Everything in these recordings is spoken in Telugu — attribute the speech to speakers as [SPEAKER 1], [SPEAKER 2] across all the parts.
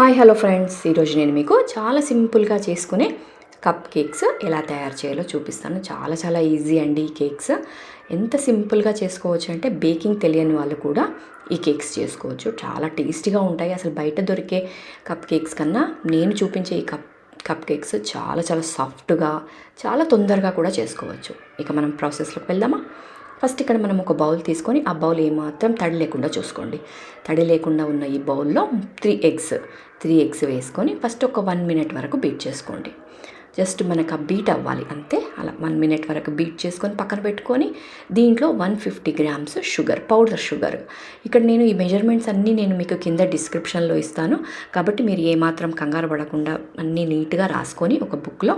[SPEAKER 1] Hi hello friends. ఈరోజు నేను మీకు చాలా సింపుల్గా చేసుకునే కప్ కేక్స్ ఎలా తయారు చేయాలో చూపిస్తాను. చాలా చాలా ఈజీ అండి ఈ కేక్స్. ఎంత సింపుల్గా చేసుకోవచ్చు అంటే బేకింగ్ తెలియని వాళ్ళు కూడా ఈ కేక్స్ చేసుకోవచ్చు. చాలా టేస్టీగా ఉంటాయి. అసలు బయట దొరికే కప్ కేక్స్ కన్నా నేను చూపించే ఈ కప్ కప్ కేక్స్ చాలా చాలా సాఫ్ట్గా చాలా తొందరగా కూడా చేసుకోవచ్చు. ఇక మనం ప్రాసెస్లోకి వెళ్దామా? ఫస్ట్ ఇక్కడ మనం ఒక బౌల్ తీసుకొని ఆ బౌల్ ఏమాత్రం తడి లేకుండా చూసుకోండి. తడి లేకుండా ఉన్న ఈ బౌల్లో త్రీ ఎగ్స్ త్రీ ఎగ్స్ వేసుకొని ఫస్ట్ ఒక వన్ మినిట్ వరకు బీట్ చేసుకోండి. జస్ట్ మనకు ఆ బీట్ అవ్వాలి అంతే. అలా వన్ మినిట్ వరకు బీట్ చేసుకొని పక్కన పెట్టుకొని దీంట్లో one fifty grams sugar powder sugar. ఇక్కడ నేను ఈ మెజర్మెంట్స్ అన్నీ నేను మీకు కింద డిస్క్రిప్షన్లో ఇస్తాను. కాబట్టి మీరు ఏమాత్రం కంగారు పడకుండా అన్నీ నీట్గా రాసుకొని ఒక బుక్లో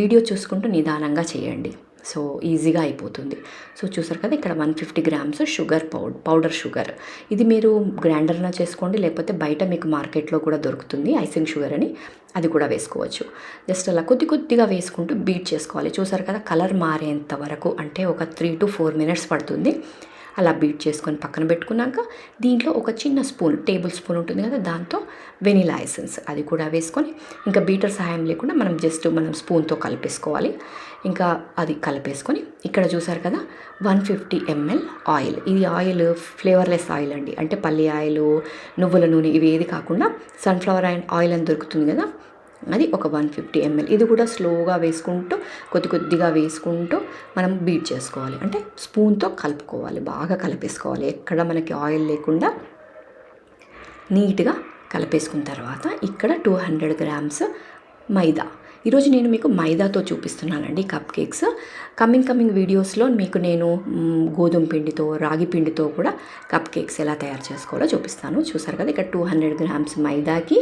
[SPEAKER 1] వీడియో చూసుకుంటూ నిదానంగా చేయండి. సో ఈజీగా అయిపోతుంది. సో చూసారు కదా ఇక్కడ వన్ ఫిఫ్టీ గ్రామ్స్ షుగర్ పౌడ్ పౌడర్ షుగర్. ఇది మీరు గ్రైండర్న చేసుకోండి లేకపోతే బయట మీకు మార్కెట్లో కూడా దొరుకుతుంది ఐసింగ్ షుగర్ అని. అది కూడా వేసుకోవచ్చు. జస్ట్ అలా కొద్ది కొద్దిగా వేసుకుంటూ బీట్ చేసుకోవాలి. చూసారు కదా కలర్ మారేంత వరకు అంటే ఒక త్రీ టు ఫోర్ మినిట్స్ పడుతుంది. అలా బీట్ చేసుకొని పక్కన పెట్టుకున్నాక దీంట్లో ఒక చిన్న స్పూన్ టేబుల్ స్పూన్ ఉంటుంది కదా దాంతో వెనిలా ఎసెన్స్ అది కూడా వేసుకొని ఇంకా బీటర్ సహాయం లేకుండా మనం జస్ట్ మనం స్పూన్తో కలిపేసుకోవాలి. ఇంకా అది కలిపేసుకొని ఇక్కడ చూసారు కదా వన్ ఫిఫ్టీ ఎంఎల్ ఆయిల్. ఇది ఆయిల్ ఫ్లేవర్లెస్ ఆయిల్ అండి. అంటే పల్లి ఆయిల్ నువ్వుల నూనె ఇవి ఏది కాకుండా సన్ఫ్లవర్ ఆయిల్ అని దొరుకుతుంది కదా అది ఒక వన్ ఫిఫ్టీ ఎంఎల్. ఇది కూడా స్లోగా వేసుకుంటూ కొద్ది కొద్దిగా వేసుకుంటూ మనం బీట్ చేసుకోవాలి. అంటే స్పూన్తో కలుపుకోవాలి. బాగా కలిపేసుకోవాలి. ఎక్కడ మనకి ఆయిల్ లేకుండా నీట్గా కలిపేసుకున్న తర్వాత ఇక్కడ టూ హండ్రెడ్ గ్రామ్స్ మైదా. ఈరోజు నేను మీకు మైదాతో చూపిస్తున్నానండి కప్ కేక్స్. కమింగ్ కమింగ్ వీడియోస్లో మీకు నేను గోధుమ పిండితో రాగి పిండితో కూడా కప్ కేక్స్ ఎలా తయారు చేసుకోవాలో చూపిస్తాను. చూసారు కదా ఇక్కడ two hundred grams మైదాకి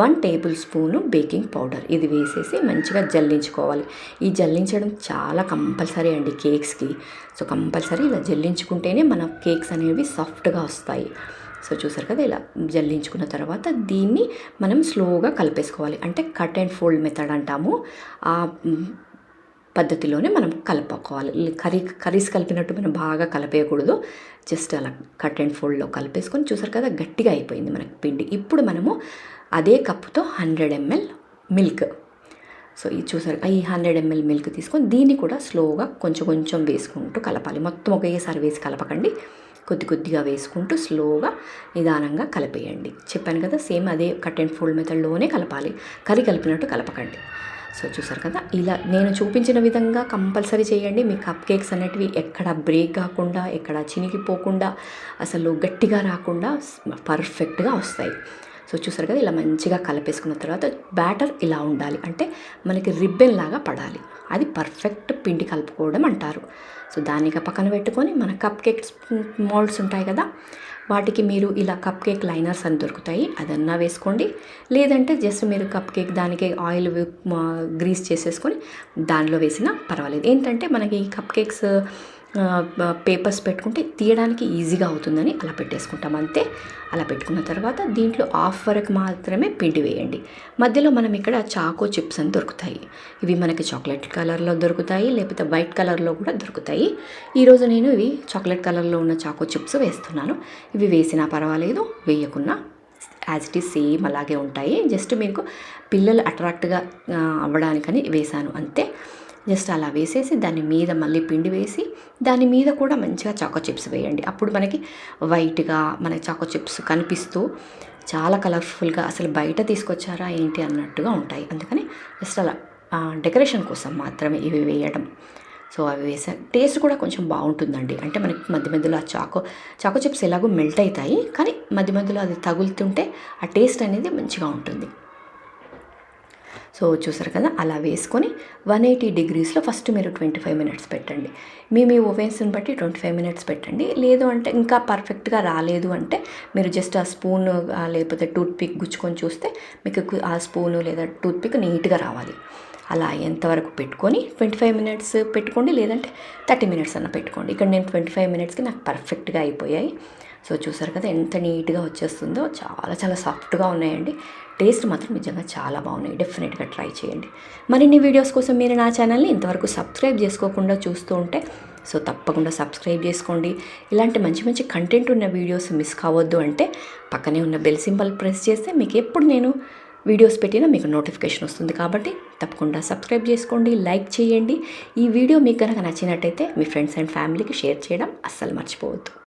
[SPEAKER 1] one table spoon baking powder. ఇది వేసేసి మంచిగా జల్లించుకోవాలి. ఈ జల్లించడం చాలా కంపల్సరీ అండి కేక్స్కి. సో కంపల్సరీ ఇలా జల్లించుకుంటేనే మన కేక్స్ అనేవి సాఫ్ట్గా వస్తాయి. సో చూసారు కదా ఇలా జల్లించుకున్న తర్వాత దీన్ని మనం స్లోగా కలిపేసుకోవాలి. అంటే కట్ అండ్ ఫోల్డ్ మెథడ్ అంటాము. ఆ పద్ధతిలోనే మనం కలుపుకోవాలి. కర్రీ కర్రీస్ కలిపినట్టు మనం బాగా కలిపేయకూడదు. జస్ట్ అలా కట్ అండ్ ఫోల్డ్లో కలిపేసుకొని చూసారు కదా గట్టిగా అయిపోయింది మనకి పిండి. ఇప్పుడు మనము అదే కప్పుతో హండ్రెడ్ ఎంఎల్ మిల్క్. సో ఇది చూసారు ఈ హండ్రెడ్ ఎంఎల్ మిల్క్ తీసుకొని దీన్ని కూడా స్లోగా కొంచెం కొంచెం వేసుకుంటూ కలపాలి. మొత్తం ఒకేసారి వేసి కలపకండి. కొద్ది కొద్దిగా వేసుకుంటూ స్లోగా నిదానంగా కలిపేయండి. చెప్పాను కదా సేమ్ అదే కట్ అండ్ ఫోల్డ్ మెథడ్లోనే కలపాలి. కర్రీ కలిపినట్టు కలపకండి. సో చూసారు కదా ఇలా నేను చూపించిన విధంగా కంపల్సరీ చేయండి. మీ కప్ కేక్స్ అనేటివి ఎక్కడ బ్రేక్ కాకుండా ఎక్కడ చినిగిపోకుండా అసలు గట్టిగా రాకుండా పర్ఫెక్ట్గా వస్తాయి. సో చూసారు కదా ఇలా మంచిగా కలిపేసుకున్న తర్వాత బ్యాటర్ ఇలా ఉండాలి. అంటే మనకి రిబ్బెన్ లాగా పడాలి. అది పర్ఫెక్ట్ పిండి కలుపుకోవడం అంటారు. సో దానికి పక్కన పెట్టుకొని మన కప్ కేక్ మోల్డ్స్ ఉంటాయి కదా వాటికి మీరు ఇలా కప్ కేక్ లైనర్స్ అని దొరుకుతాయి. అదన్నా వేసుకోండి. లేదంటే జస్ట్ మీరు కప్ కేక్ దానికి ఆయిల్ గ్రీస్ చేసేసుకొని దానిలో వేసినా పర్వాలేదు. ఏంటంటే మనకి ఈ కప్ కేక్స్ పేపర్స్ పెట్టుకుంటే తీయడానికి ఈజీగా అవుతుందని అలా పెట్టేసుకుంటాం అంతే. అలా పెట్టుకున్న తర్వాత దీంట్లో హాఫ్ వరకు మాత్రమే పిండి వేయండి. మధ్యలో మనం ఇక్కడ చాకో చిప్స్ అని దొరుకుతాయి. ఇవి మనకి చాక్లెట్ కలర్లో దొరుకుతాయి లేకపోతే వైట్ కలర్లో కూడా దొరుకుతాయి. ఈరోజు నేను ఇవి చాక్లెట్ కలర్లో ఉన్న చాకో చిప్స్ వేస్తున్నాను. ఇవి వేసినా పర్వాలేదు వేయకున్నా యాజ్ ఇట్ ఈస్ సేమ్ అలాగే ఉంటాయి. జస్ట్ మీకు పిల్లలు అట్రాక్ట్గా అవ్వడానికని వేశాను అంతే. జస్ట్ అలా వేసేసి దాని మీద మళ్ళీ పిండి వేసి దాని మీద కూడా మంచిగా చాకో చిప్స్ వేయండి. అప్పుడు మనకి వైట్గా మనకి చాకో చిప్స్ కనిపిస్తూ చాలా కలర్ఫుల్గా అసలు బయట తీసుకొచ్చారా ఏంటి అన్నట్టుగా ఉంటాయి. అందుకని జస్ట్ అలా డెకరేషన్ కోసం మాత్రమే ఇవి వేయడం సో అవి వేసా టేస్ట్ కూడా కొంచెం బాగుంటుందండి. అంటే మనకి మధ్య మధ్యలో ఆ చాకో చాకో చిప్స్ ఎలాగో మెల్ట్ అవుతాయి. కానీ మధ్య మధ్యలో అది తగులుతుంటే ఆ టేస్ట్ అనేది మంచిగా ఉంటుంది. సో చూసారు కదా అలా వేసుకొని వన్ ఎయిటీ డిగ్రీస్లో ఫస్ట్ మీరు ట్వంటీ ఫైవ్ మినిట్స్ పెట్టండి. మీ మీ ఓవెన్స్ని బట్టి ట్వంటీ ఫైవ్ మినిట్స్ పెట్టండి. లేదు అంటే ఇంకా పర్ఫెక్ట్గా రాలేదు అంటే మీరు జస్ట్ ఆ స్పూన్ లేకపోతే టూత్ పిక్ గుచ్చుకొని చూస్తే మీకు ఆ స్పూను లేదా టూత్ పిక్ నీట్గా రావాలి. అలా ఎంతవరకు పెట్టుకొని ట్వంటీ ఫైవ్ మినిట్స్ పెట్టుకోండి లేదంటే థర్టీ మినిట్స్ అన్న పెట్టుకోండి. ఇక్కడ నేను ట్వంటీ ఫైవ్ మినిట్స్కి నాకు పర్ఫెక్ట్గా అయిపోయాయి. సో చూసారు కదా ఎంత నీట్గా వచ్చేస్తుందో. చాలా చాలా సాఫ్ట్గా ఉన్నాయండి. టేస్ట్ మాత్రం నిజంగా చాలా బాగున్నాయి. డెఫినెట్గా ట్రై చేయండి. మరిన్ని వీడియోస్ కోసం మీరు నా ఛానల్ని ఇంతవరకు సబ్స్క్రైబ్ చేసుకోకుండా చూస్తూ ఉంటే సో తప్పకుండా సబ్స్క్రైబ్ చేసుకోండి. ఇలాంటి మంచి మంచి కంటెంట్ ఉన్న వీడియోస్ మిస్ కావద్దు అంటే పక్కనే ఉన్న బెల్ సింబల్ ప్రెస్ చేస్తే మీకు ఎప్పుడు నేను వీడియోస్ పెట్టినా మీకు నోటిఫికేషన్ వస్తుంది. కాబట్టి తప్పకుండా సబ్స్క్రైబ్ చేసుకోండి లైక్ చేయండి. ఈ వీడియో మీకు కనుక నచ్చినట్టయితే మీ ఫ్రెండ్స్ అండ్ ఫ్యామిలీకి షేర్ చేయడం అస్సలు మర్చిపోవద్దు.